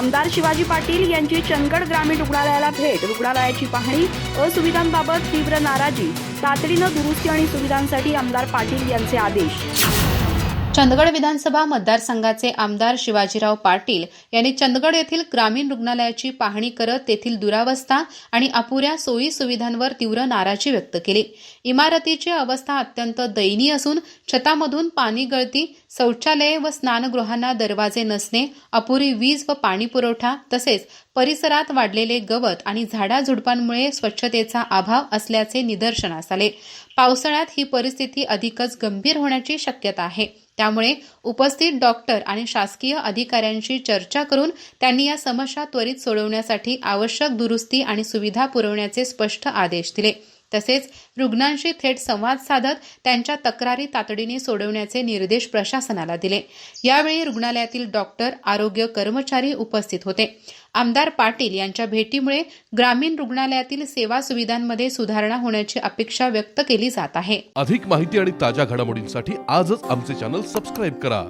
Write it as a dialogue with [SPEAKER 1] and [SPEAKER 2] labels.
[SPEAKER 1] आमदार शिवाजी पाटील यांची चंदगड ग्रामीण रुग्णालयाला भेट. रुग्णालयाची पाहणी असुविधांबाबत तीव्र नाराजी तातडीनं दुरुस्ती आणि सुविधांसाठी आमदार पाटील यांचे आदेश.
[SPEAKER 2] चंदगड विधानसभा मतदारसंघाचे आमदार शिवाजीराव पाटील यांनी चंदगड येथील ग्रामीण रुग्णालयाची पाहणी करत तेथील दुरावस्था आणि अपुऱ्या सोयी सुविधांवर तीव्र नाराजी व्यक्त केली. इमारतीची अवस्था अत्यंत दयनीय असून छतामधून पाणी गळती शौचालये व स्नानगृहांना दरवाजे नसणे अपुरी वीज व पाणी पुरवठा तसेच परिसरात वाढलेले गवत आणि झाडाझुडपांमुळे स्वच्छतेचा अभाव असल्याचे निदर्शनास आले. पावसाळ्यात ही परिस्थिती अधिकच गंभीर होण्याची शक्यता आहे. त्यामुळे उपस्थित डॉक्टर आणि शासकीय अधिकाऱ्यांशी चर्चा करून त्यांनी या समस्या त्वरित सोडवण्यासाठी आवश्यक दुरुस्ती आणि सुविधा पुरवण्याचे स्पष्ट आदेश दिले. तसेच रुग्णांशी थेट संवाद साधत त्यांच्या तक्रारी तातडीने सोडवण्याचे निर्देश प्रशासनाला दिले. यावेळी रुग्णालयातील डॉक्टर आरोग्य कर्मचारी उपस्थित होते. आमदार पाटील यांच्या भेटीमुळे ग्रामीण रुग्णालयातील सेवा सुविधांमध्ये सुधारणा होण्याची अपेक्षा व्यक्त केली जात आहे.
[SPEAKER 3] अधिक माहिती आणि ताज्या घडामोडींसाठी आजच आमचे चॅनल सबस्क्राईब करा.